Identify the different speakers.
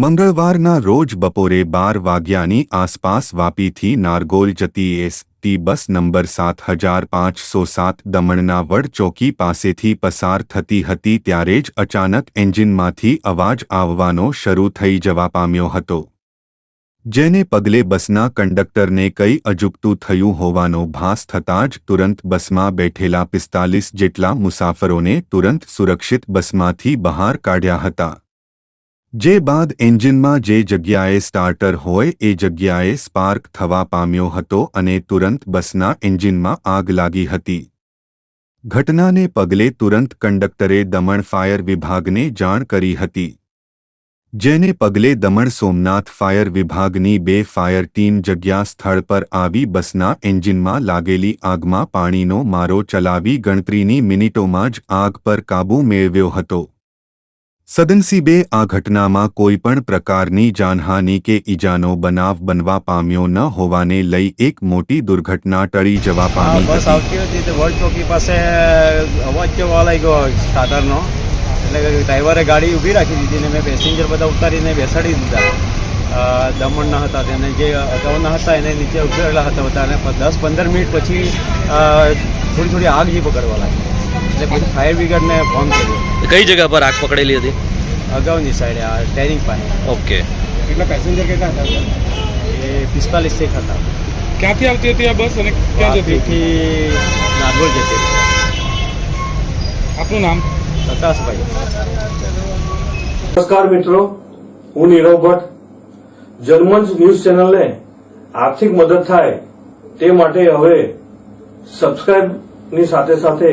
Speaker 1: મંગળવારના રોજ બપોરે બાર વાગ્યાની આસપાસ વાપીથી નારગોલ જતી એસટી બસ નંબર સાત હજાર પાંચસો સાત દમણના વડચોકી પાસેથી પસાર થતી હતી ત્યારે જ અચાનક એન્જિનમાંથી અવાજ આવવાનો શરૂ થઈ જવા પામ્યો હતો. જેને પગલે બસના કંડક્ટરને કંઈ અજુગતું થયું હોવાનો ભાસ થતાં જ તુરંત બસમાં બેઠેલા પિસ્તાલીસ જેટલા મુસાફરોને તુરંત સુરક્ષિત બસમાંથી બહાર કાઢ્યા હતા. જે બાદ એન્જિનમાં જે જગ્યાએ સ્ટાર્ટર હોય એ જગ્યાએ સ્પાર્ક થવા પામ્યો હતો અને તુરંત બસના એન્જિનમાં આગ લાગી હતી. ઘટનાને પગલે તુરંત કંડક્ટરે દમણ ફાયર વિભાગને જાણ કરી હતી. જેને પગલે દમણ સોમનાથ ફાયર વિભાગની બે ફાયર ટીમ જગ્યા સ્થળ પર આવી બસના એન્જિનમાં લાગેલી આગમાં પાણીનો મારો ચલાવી ગણતરીની મિનિટોમાં જ આગ પર કાબૂ મેળવ્યો હતો. સદનસીબે આ ઘટનામાં કોઈપણ પ્રકારની જાનહાનિ કે ઈજાનો બનાવ બનવા પામ્યો ન હોવાને લઈ એક મોટી દુર્ઘટના ટળી જવા પામી
Speaker 2: બસ આવતી હતી તે વર્લ્ડ ચોકી પાસે અવાજ કેવો આવી ગયો સાધનનો? એટલે ડ્રાઈવરે ગાડી ઊભી રાખી દીધી ને મેં પેસેન્જર બધા ઉતારીને બેસાડી દીધા. દમણના હતા તેને જે અગાઉના હતા એને નીચે ઉતરેલા હતા બધા અને દસ પંદર મિનિટ પછી થોડી થોડી આગ જે પકડવા લાગી. એટલે પછી ફાયર બ્રિગેડને ફોન કર્યો.
Speaker 3: કઈ જગ્યા પર આગ પકડેલી હતી?
Speaker 2: અગાઉની સાઈડે આ ટેરિંગ પાસે.
Speaker 3: ઓકે.
Speaker 4: કેટલા પેસેન્જર કેટલા હતા?
Speaker 2: એ પિસ્તાલીસ એક હતા.
Speaker 4: ક્યાંથી આવતી હતી આ બસ અને ક્યાં જતી હતી?
Speaker 2: નાગોલ જતી
Speaker 4: આપનું નામ?
Speaker 2: પ્રકાશભાઈ.
Speaker 5: નમસ્કાર મિત્રો હું નીરવ ભટ્ટ. જર્મન ન્યૂઝ ચેનલને આર્થિક મદદ થાય તે માટે હવે સબસ્ક્રાઇબની સાથે સાથે